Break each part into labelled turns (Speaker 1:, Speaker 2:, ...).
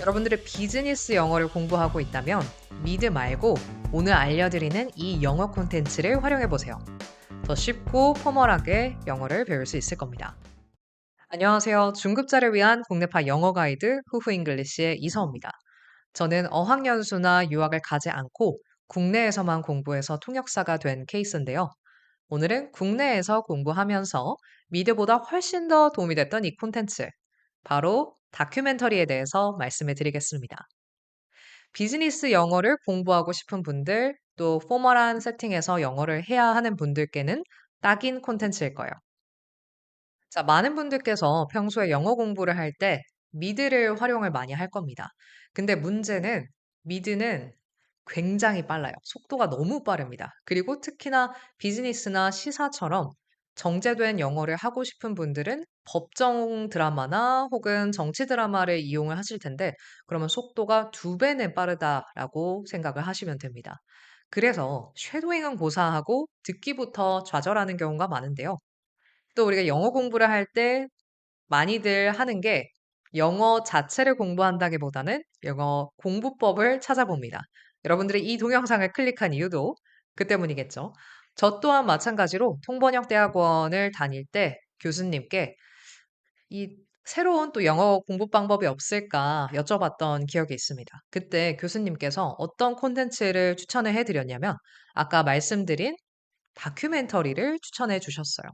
Speaker 1: 여러분들의 비즈니스 영어를 공부하고 있다면 미드 말고 오늘 알려드리는 이 영어 콘텐츠를 활용해 보세요. 더 쉽고 포멀하게 영어를 배울 수 있을 겁니다. 안녕하세요. 중급자를 위한 국내파 영어 가이드 후후 잉글리시의 이서입니다. 저는 어학연수나 유학을 가지 않고 국내에서만 공부해서 통역사가 된 케이스인데요. 오늘은 국내에서 공부하면서 미드보다 훨씬 더 도움이 됐던 이 콘텐츠, 바로 다큐멘터리에 대해서 말씀해 드리겠습니다. 비즈니스 영어를 공부하고 싶은 분들, 또 포멀한 세팅에서 영어를 해야 하는 분들께는 딱인 콘텐츠일 거예요. 자, 많은 분들께서 평소에 영어 공부를 할 때 미드를 활용을 많이 할 겁니다. 근데 문제는 미드는 굉장히 빨라요. 속도가 너무 빠릅니다. 그리고 특히나 비즈니스나 시사처럼 정제된 영어를 하고 싶은 분들은 법정 드라마나 혹은 정치 드라마를 이용을 하실 텐데 그러면 속도가 두 배는 빠르다라고 생각을 하시면 됩니다. 그래서 쉐도잉은 고사하고 듣기부터 좌절하는 경우가 많은데요. 또 우리가 영어 공부를 할 때 많이들 하는 게 영어 자체를 공부한다기보다는 영어 공부법을 찾아봅니다. 여러분들이 이 동영상을 클릭한 이유도 그 때문이겠죠. 저 또한 마찬가지로 통번역 대학원을 다닐 때 교수님께 이 새로운 또 영어 공부 방법이 없을까 여쭤봤던 기억이 있습니다. 그때 교수님께서 어떤 콘텐츠를 추천을 해드렸냐면 아까 말씀드린 다큐멘터리를 추천해 주셨어요.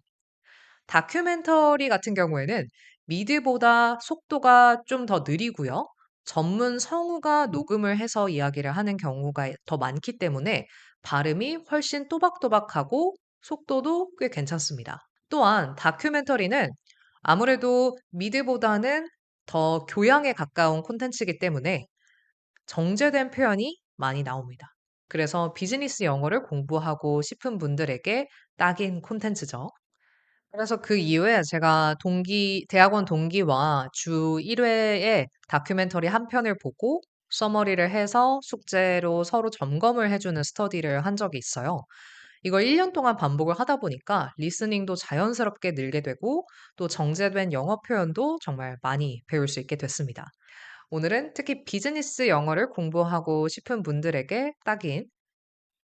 Speaker 1: 다큐멘터리 같은 경우에는 미드보다 속도가 좀 더 느리고요. 전문 성우가 녹음을 해서 이야기를 하는 경우가 더 많기 때문에 발음이 훨씬 또박또박하고 속도도 꽤 괜찮습니다. 또한 다큐멘터리는 아무래도 미드보다는 더 교양에 가까운 콘텐츠이기 때문에 정제된 표현이 많이 나옵니다. 그래서 비즈니스 영어를 공부하고 싶은 분들에게 딱인 콘텐츠죠. 그래서 그 이후에 제가 동기, 대학원 동기와 주 1회에 다큐멘터리 한 편을 보고 서머리를 해서 숙제로 서로 점검을 해주는 스터디를 한 적이 있어요. 이걸 1년 동안 반복을 하다 보니까 리스닝도 자연스럽게 늘게 되고 또 정제된 영어 표현도 정말 많이 배울 수 있게 됐습니다. 오늘은 특히 비즈니스 영어를 공부하고 싶은 분들에게 딱인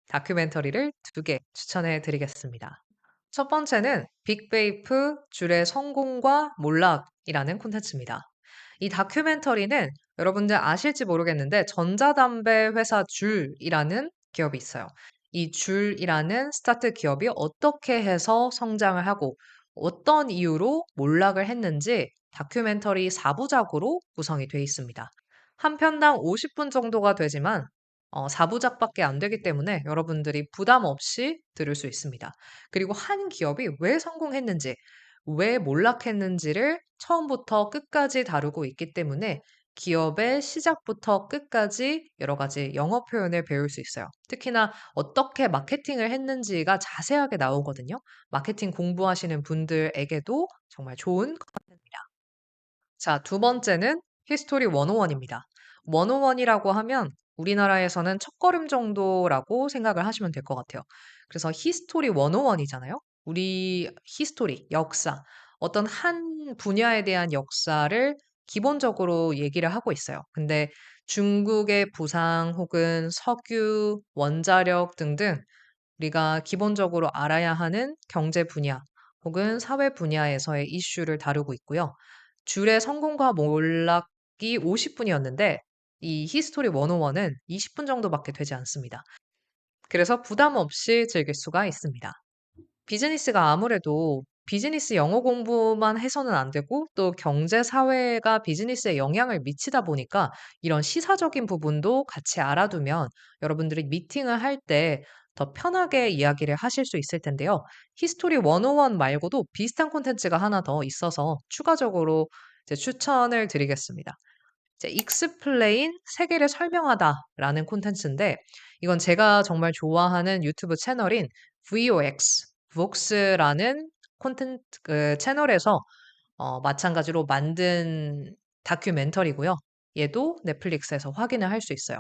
Speaker 1: 다큐멘터리를 두 개 추천해 드리겠습니다. 첫 번째는 빅베이프 줄의 성공과 몰락이라는 콘텐츠입니다. 이 다큐멘터리는 여러분들 아실지 모르겠는데 전자담배 회사 줄이라는 기업이 있어요. 이 줄이라는 스타트 기업이 어떻게 해서 성장을 하고 어떤 이유로 몰락을 했는지 다큐멘터리 4부작으로 구성이 되어 있습니다. 한 편당 50분 정도가 되지만 어, 4부작밖에 안 되기 때문에 여러분들이 부담 없이 들을 수 있습니다. 그리고 한 기업이 왜 성공했는지, 왜 몰락했는지를 처음부터 끝까지 다루고 있기 때문에 기업의 시작부터 끝까지 여러 가지 영어 표현을 배울 수 있어요. 특히나 어떻게 마케팅을 했는지가 자세하게 나오거든요. 마케팅 공부하시는 분들에게도 정말 좋은 컨텐츠입니다. 자, 두 번째는 히스토리 101입니다. 101이라고 하면 우리나라에서는 첫걸음 정도라고 생각을 하시면 될 것 같아요. 그래서 히스토리 101이잖아요. 우리 히스토리, 역사, 어떤 한 분야에 대한 역사를 기본적으로 얘기를 하고 있어요. 근데 중국의 부상 혹은 석유, 원자력 등등 우리가 기본적으로 알아야 하는 경제 분야 혹은 사회 분야에서의 이슈를 다루고 있고요. 줄의 성공과 몰락이 50분이었는데 이 히스토리 101은 20분 정도밖에 되지 않습니다. 그래서 부담 없이 즐길 수가 있습니다. 비즈니스가 아무래도 비즈니스 영어 공부만 해서는 안 되고 또 경제 사회가 비즈니스에 영향을 미치다 보니까 이런 시사적인 부분도 같이 알아두면 여러분들이 미팅을 할 때 더 편하게 이야기를 하실 수 있을 텐데요. 히스토리 101 말고도 비슷한 콘텐츠가 하나 더 있어서 추가적으로 이제 추천을 드리겠습니다. 이제 익스플레인 세계를 설명하다라는 콘텐츠인데 이건 제가 정말 좋아하는 유튜브 채널인 VOX, VOX라는 콘텐츠 그 채널에서 어, 마찬가지로 만든 다큐멘터리고요. 얘도 넷플릭스에서 확인을 할 수 있어요.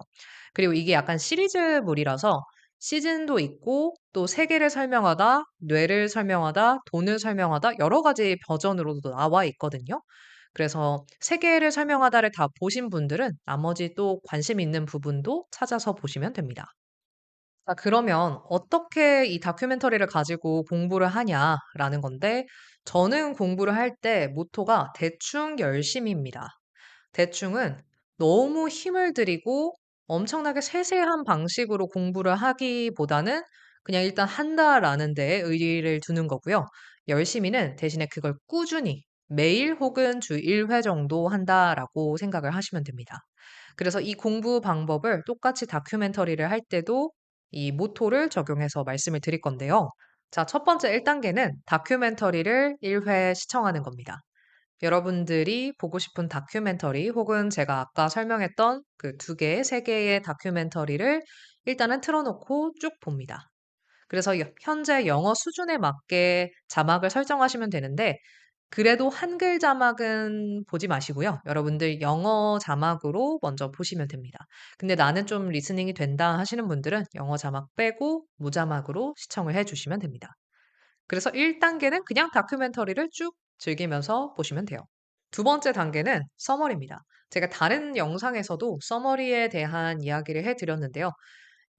Speaker 1: 그리고 이게 약간 시리즈물이라서 시즌도 있고 또 세계를 설명하다, 뇌를 설명하다, 돈을 설명하다 여러 가지 버전으로도 나와 있거든요. 그래서 세 개를 설명하다를 다 보신 분들은 나머지 또 관심 있는 부분도 찾아서 보시면 됩니다. 자, 그러면 어떻게 이 다큐멘터리를 가지고 공부를 하냐라는 건데, 저는 공부를 할 때 모토가 대충 열심히입니다. 대충은 너무 힘을 들이고 엄청나게 세세한 방식으로 공부를 하기보다는 그냥 일단 한다라는 데에 의의를 두는 거고요. 열심히는 대신에 그걸 꾸준히 매일 혹은 주 1회 정도 한다라고 생각을 하시면 됩니다. 그래서 이 공부 방법을 똑같이 다큐멘터리를 할 때도 이 모토를 적용해서 말씀을 드릴 건데요. 자, 첫 번째 1단계는 다큐멘터리를 1회 시청하는 겁니다. 여러분들이 보고 싶은 다큐멘터리 혹은 제가 아까 설명했던 그 두 개, 세 개의 다큐멘터리를 일단은 틀어놓고 쭉 봅니다. 그래서 여- 현재 영어 수준에 맞게 자막을 설정하시면 되는데, 그래도 한글 자막은 보지 마시고요. 여러분들 영어 자막으로 먼저 보시면 됩니다. 근데 나는 좀 리스닝이 된다 하시는 분들은 영어 자막 빼고 무자막으로 시청을 해 주시면 됩니다. 그래서 1단계는 그냥 다큐멘터리를 쭉 즐기면서 보시면 돼요. 두 번째 단계는 서머리입니다. 제가 다른 영상에서도 서머리에 대한 이야기를 해 드렸는데요.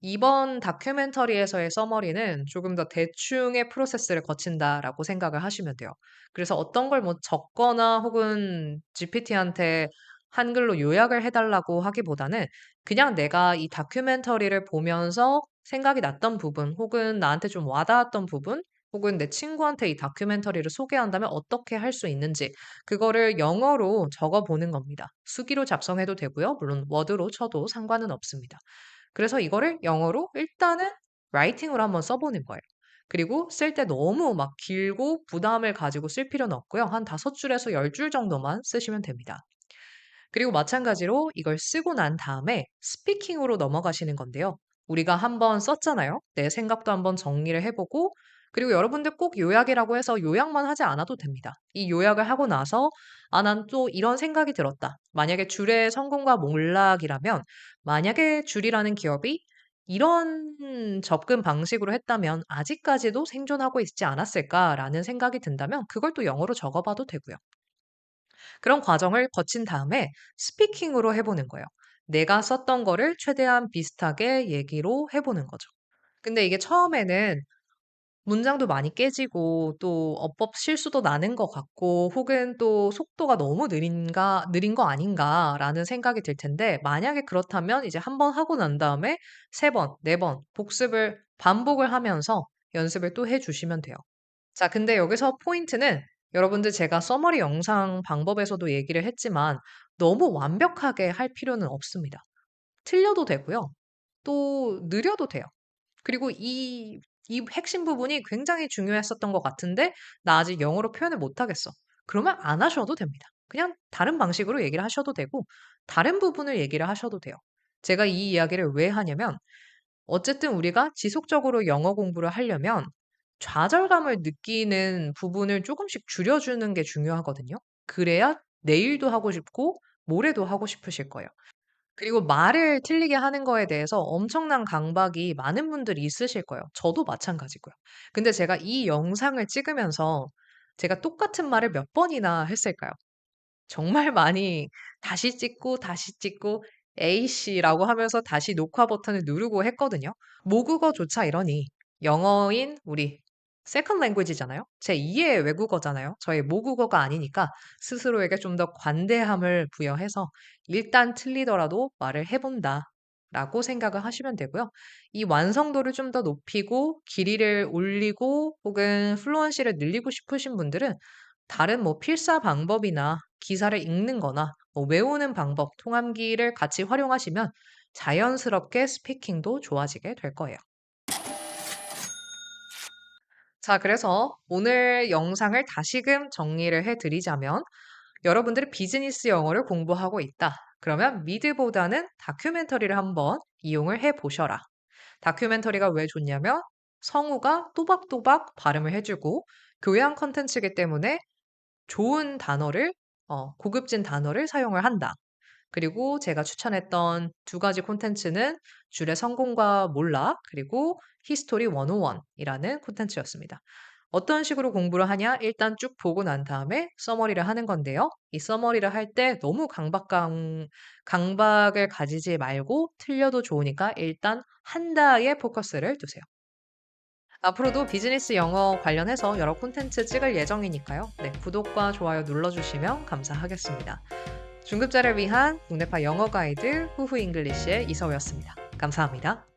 Speaker 1: 이번 다큐멘터리에서의 서머리는 조금 더 대충의 프로세스를 거친다라고 생각을 하시면 돼요. 그래서 어떤 걸 뭐 적거나 혹은 GPT한테 한글로 요약을 해달라고 하기보다는 그냥 내가 이 다큐멘터리를 보면서 생각이 났던 부분 혹은 나한테 좀 와닿았던 부분 혹은 내 친구한테 이 다큐멘터리를 소개한다면 어떻게 할 수 있는지 그거를 영어로 적어 보는 겁니다. 수기로 작성해도 되고요. 물론 워드로 쳐도 상관은 없습니다. 그래서 이거를 영어로 일단은 라이팅으로 한번 써보는 거예요. 그리고 쓸 때 너무 막 길고 부담을 가지고 쓸 필요는 없고요. 한 다섯 줄에서 열 줄 정도만 쓰시면 됩니다. 그리고 마찬가지로 이걸 쓰고 난 다음에 스피킹으로 넘어가시는 건데요. 우리가 한번 썼잖아요. 내 생각도 한번 정리를 해보고, 그리고 여러분들 꼭 요약이라고 해서 요약만 하지 않아도 됩니다. 이 요약을 하고 나서, 아, 난 또 이런 생각이 들었다. 만약에 줄의 성공과 몰락이라면, 만약에 줄이라는 기업이 이런 접근 방식으로 했다면 아직까지도 생존하고 있지 않았을까라는 생각이 든다면 그걸 또 영어로 적어봐도 되고요. 그런 과정을 거친 다음에 스피킹으로 해보는 거예요. 내가 썼던 거를 최대한 비슷하게 얘기로 해보는 거죠. 근데 이게 처음에는 문장도 많이 깨지고 또 어법 실수도 나는 것 같고 혹은 또 속도가 너무 느린가, 느린 거 아닌가라는 생각이 들 텐데 만약에 그렇다면 이제 한번 하고 난 다음에 세 번, 네번 복습을 반복을 하면서 연습을 또 해 주시면 돼요. 자, 근데 여기서 포인트는 여러분들 제가 서머리 영상 방법에서도 얘기를 했지만 너무 완벽하게 할 필요는 없습니다. 틀려도 되고요. 또 느려도 돼요. 그리고 이, 이 핵심 부분이 굉장히 중요했었던 것 같은데 나 아직 영어로 표현을 못하겠어. 그러면 안 하셔도 됩니다. 그냥 다른 방식으로 얘기를 하셔도 되고 다른 부분을 얘기를 하셔도 돼요. 제가 이 이야기를 왜 하냐면 어쨌든 우리가 지속적으로 영어 공부를 하려면 좌절감을 느끼는 부분을 조금씩 줄여주는 게 중요하거든요. 그래야 내일도 하고 싶고 모레도 하고 싶으실 거예요. 그리고 말을 틀리게 하는 거에 대해서 엄청난 강박이 많은 분들이 있으실 거예요. 저도 마찬가지고요. 근데 제가 이 영상을 찍으면서 제가 똑같은 말을 몇 번이나 했을까요? 정말 많이 다시 찍고 다시 찍고 A씨라고 하면서 다시 녹화 버튼을 누르고 했거든요. 모국어조차 이러니 영어인 우리 세컨 랭귀지잖아요. 제 2의 외국어잖아요. 저의 모국어가 아니니까 스스로에게 좀 더 관대함을 부여해서 일단 틀리더라도 말을 해본다. 라고 생각을 하시면 되고요. 이 완성도를 좀 더 높이고 길이를 올리고 혹은 플루언시를 늘리고 싶으신 분들은 다른 뭐 필사 방법이나 기사를 읽는 거나 뭐 외우는 방법, 통함기를 같이 활용하시면 자연스럽게 스피킹도 좋아지게 될 거예요. 자, 그래서 오늘 영상을 다시금 정리를 해드리자면 여러분들이 비즈니스 영어를 공부하고 있다. 그러면 미드보다는 다큐멘터리를 한번 이용을 해 보셔라. 다큐멘터리가 왜 좋냐면 성우가 또박또박 발음을 해주고 교양 컨텐츠이기 때문에 좋은 단어를, 어, 고급진 단어를 사용을 한다. 그리고 제가 추천했던 두 가지 콘텐츠는 줄의 성공과 몰락, 그리고 히스토리 101이라는 콘텐츠였습니다. 어떤 식으로 공부를 하냐? 일단 쭉 보고 난 다음에 서머리를 하는 건데요. 이 서머리를 할 때 너무 강박감, 강박을 가지지 말고 틀려도 좋으니까 일단 한다에 포커스를 두세요. 앞으로도 비즈니스 영어 관련해서 여러 콘텐츠 찍을 예정이니까요. 네, 구독과 좋아요 눌러주시면 감사하겠습니다. 중급자를 위한 국내파 영어 가이드 후후 잉글리시의 이서우였습니다. 감사합니다.